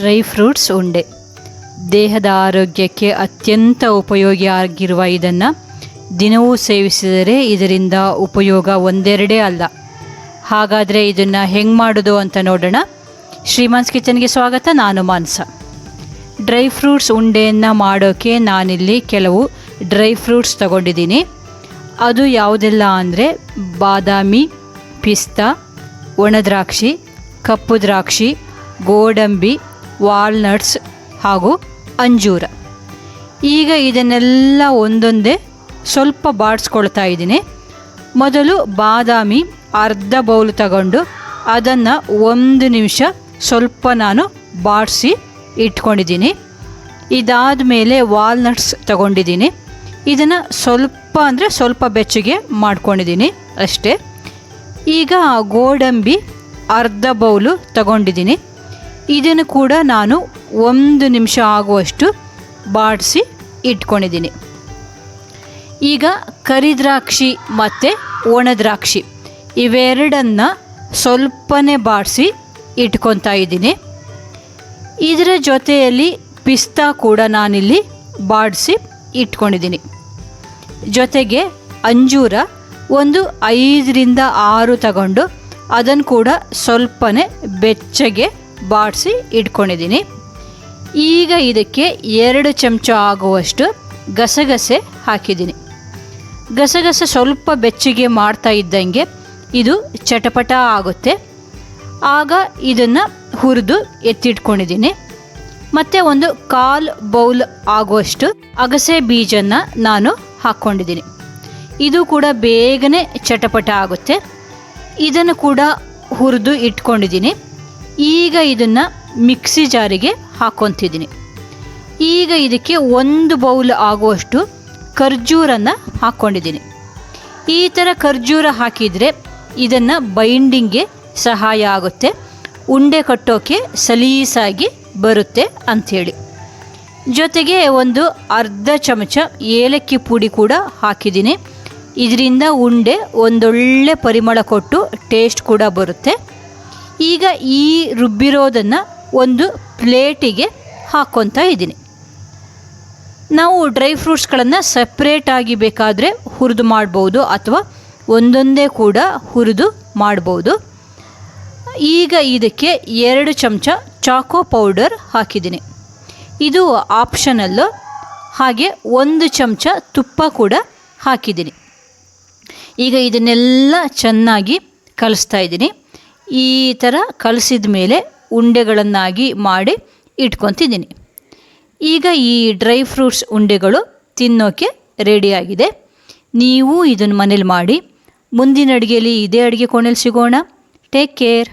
Dry fruits ಉಂಡೆ. ದೇಹದ ಆರೋಗ್ಯಕ್ಕೆ ಅತ್ಯಂತ ಉಪಯೋಗಿ ಆಗಿರುವ ಇದನ್ನು ದಿನವೂ ಸೇವಿಸಿದರೆ ಇದರಿಂದ ಉಪಯೋಗ ಒಂದೆರಡೇ ಅಲ್ಲ. ಹಾಗಾದರೆ ಇದನ್ನು ಹೆಂಗೆ ಮಾಡೋದು ಅಂತ ನೋಡೋಣ. ಶ್ರೀಮಾನ್ಸ್ ಕಿಚನ್ಗೆ ಸ್ವಾಗತ, ನಾನು ಮಾನ್ಸ. ಡ್ರೈ ಫ್ರೂಟ್ಸ್ ಉಂಡೆಯನ್ನು ಮಾಡೋಕ್ಕೆ ನಾನಿಲ್ಲಿ ಕೆಲವು ಡ್ರೈ ಫ್ರೂಟ್ಸ್ ತಗೊಂಡಿದ್ದೀನಿ. ಅದು ಯಾವುದೆಲ್ಲ ಅಂದರೆ ಬಾದಾಮಿ, ಪಿಸ್ತಾ ಒಣದ್ರಾಕ್ಷಿ ಕಪ್ಪು ದ್ರಾಕ್ಷಿ, ಗೋಡಂಬಿ ವಾಲ್ನಟ್ಸ್ ಹಾಗೂ ಅಂಜೂರ. ಈಗ ಇದನ್ನೆಲ್ಲ ಒಂದೊಂದೇ ಸ್ವಲ್ಪ ಬಾಡಿಸ್ಕೊಳ್ತಾ ಇದ್ದೀನಿ. ಮೊದಲು ಬಾದಾಮಿ ಅರ್ಧ ಬೌಲ್ ತಗೊಂಡು ಅದನ್ನು ಒಂದು ನಿಮಿಷ ಸ್ವಲ್ಪ ನಾನು ಬಾಡಿಸಿ ಇಟ್ಕೊಂಡಿದ್ದೀನಿ. ಇದಾದ ಮೇಲೆ ವಾಲ್ನಟ್ಸ್ ತಗೊಂಡಿದ್ದೀನಿ. ಇದನ್ನು ಸ್ವಲ್ಪ ಅಂದರೆ ಸ್ವಲ್ಪ ಬೆಚ್ಚಗೆ ಮಾಡ್ಕೊಂಡಿದ್ದೀನಿ ಅಷ್ಟೇ. ಈಗ ಗೋಡಂಬಿ ಅರ್ಧ ಬೌಲು ತಗೊಂಡಿದ್ದೀನಿ. ಇದನ್ನು ಕೂಡ ನಾನು ಒಂದು ನಿಮಿಷ ಆಗುವಷ್ಟು ಬಾಡಿಸಿ ಇಟ್ಕೊಂಡಿದ್ದೀನಿ. ಈಗ ಕರಿದ್ರಾಕ್ಷಿ ಮತ್ತು ಒಣದ್ರಾಕ್ಷಿ ಇವೆರಡನ್ನ ಸ್ವಲ್ಪನೇ ಬಾಡಿಸಿ ಇಟ್ಕೊತಾ ಇದ್ದೀನಿ. ಇದರ ಜೊತೆಯಲ್ಲಿ ಪಿಸ್ತಾ ಕೂಡ ನಾನಿಲ್ಲಿ ಬಾಡಿಸಿ ಇಟ್ಕೊಂಡಿದ್ದೀನಿ. ಜೊತೆಗೆ ಅಂಜೂರ ಒಂದು ಐದರಿಂದ ಆರು ತಗೊಂಡು ಅದನ್ನು ಕೂಡ ಸ್ವಲ್ಪನೇ ಬೆಚ್ಚಗೆ ಬಾಡಿಸಿ ಇಟ್ಕೊಂಡಿದ್ದೀನಿ. ಈಗ ಇದಕ್ಕೆ ಎರಡು ಚಮಚ ಆಗುವಷ್ಟು ಗಸಗಸೆ ಹಾಕಿದ್ದೀನಿ. ಗಸಗಸೆ ಸ್ವಲ್ಪ ಬೆಚ್ಚಗೆ ಮಾಡ್ತಾ ಇದ್ದಂಗೆ ಇದು ಚಟಪಟ ಆಗುತ್ತೆ. ಆಗ ಇದನ್ನು ಹುರಿದು ಎತ್ತಿಟ್ಕೊಂಡಿದ್ದೀನಿ. ಮತ್ತು ಒಂದು ಕಾಲು ಬೌಲ್ ಆಗುವಷ್ಟು ಅಗಸೆ ಬೀಜನ ನಾನು ಹಾಕ್ಕೊಂಡಿದ್ದೀನಿ. ಇದು ಕೂಡ ಬೇಗನೆ ಚಟಪಟ ಆಗುತ್ತೆ. ಇದನ್ನು ಕೂಡ ಹುರಿದು ಇಟ್ಕೊಂಡಿದ್ದೀನಿ. ಈಗ ಇದನ್ನು ಮಿಕ್ಸಿ ಜಾರಿಗೆ ಹಾಕ್ಕೊತಿದ್ದೀನಿ ಈಗ ಇದಕ್ಕೆ ಒಂದು ಬೌಲ್ ಆಗುವಷ್ಟು ಖರ್ಜೂರನ್ನು ಹಾಕ್ಕೊಂಡಿದ್ದೀನಿ ಈ ಥರ ಖರ್ಜೂರ ಹಾಕಿದರೆ ಇದನ್ನು ಬೈಂಡಿಂಗ್ಗೆ ಸಹಾಯ ಆಗುತ್ತೆ. ಉಂಡೆ ಕಟ್ಟೋಕ್ಕೆ ಸಲೀಸಾಗಿ ಬರುತ್ತೆ ಅಂಥೇಳಿ. ಜೊತೆಗೆ ಒಂದು ಅರ್ಧ ಚಮಚ ಏಲಕ್ಕಿ ಪುಡಿ ಕೂಡ ಹಾಕಿದ್ದೀನಿ. ಇದರಿಂದ ಉಂಡೆ ಒಂದೊಳ್ಳೆ ಪರಿಮಳ ಕೊಟ್ಟು ಟೇಸ್ಟ್ ಕೂಡ ಬರುತ್ತೆ. ಈಗ ಈ ರುಬ್ಬಿರೋದನ್ನು ಒಂದು ಪ್ಲೇಟಿಗೆ ಹಾಕ್ಕೊತಾ ಇದ್ದೀನಿ. ನಾವು ಡ್ರೈ ಫ್ರೂಟ್ಸ್ಗಳನ್ನು ಸಪ್ರೇಟಾಗಿ ಬೇಕಾದರೆ ಹುರಿದು ಮಾಡ್ಬೋದು ಅಥವಾ ಒಂದೊಂದೇ ಕೂಡ ಹುರಿದು ಮಾಡ್ಬೋದು. ಈಗ ಇದಕ್ಕೆ ಎರಡು ಚಮಚ ಚಾಕೋ ಪೌಡರ್ ಹಾಕಿದ್ದೀನಿ. ಇದು ಆಪ್ಷನಲ್ಲು ಹಾಗೆ ಒಂದು ಚಮಚ ತುಪ್ಪ ಕೂಡ ಹಾಕಿದ್ದೀನಿ. ಈಗ ಇದನ್ನೆಲ್ಲ ಚೆನ್ನಾಗಿ ಕಲಿಸ್ತಾ ಇದ್ದೀನಿ. ಈ ಥರ ಕಲಸಿದ ಮೇಲೆ ಉಂಡೆಗಳನ್ನಾಗಿ ಮಾಡಿ ಇಟ್ಕೊತಿದ್ದೀನಿ. ಈಗ ಈ ಡ್ರೈ ಫ್ರೂಟ್ಸ್ ಉಂಡೆಗಳು ತಿನ್ನೋಕ್ಕೆ ರೆಡಿಯಾಗಿದೆ ನೀವು ಇದನ್ನು ಮನೇಲಿ ಮಾಡಿ, ಮುಂದಿನ ಅಡುಗೆಯಲ್ಲಿ ಇದೇ ಅಡುಗೆ ಕೋಣೆಯಲ್ಲಿ ಸಿಗೋಣ. Take care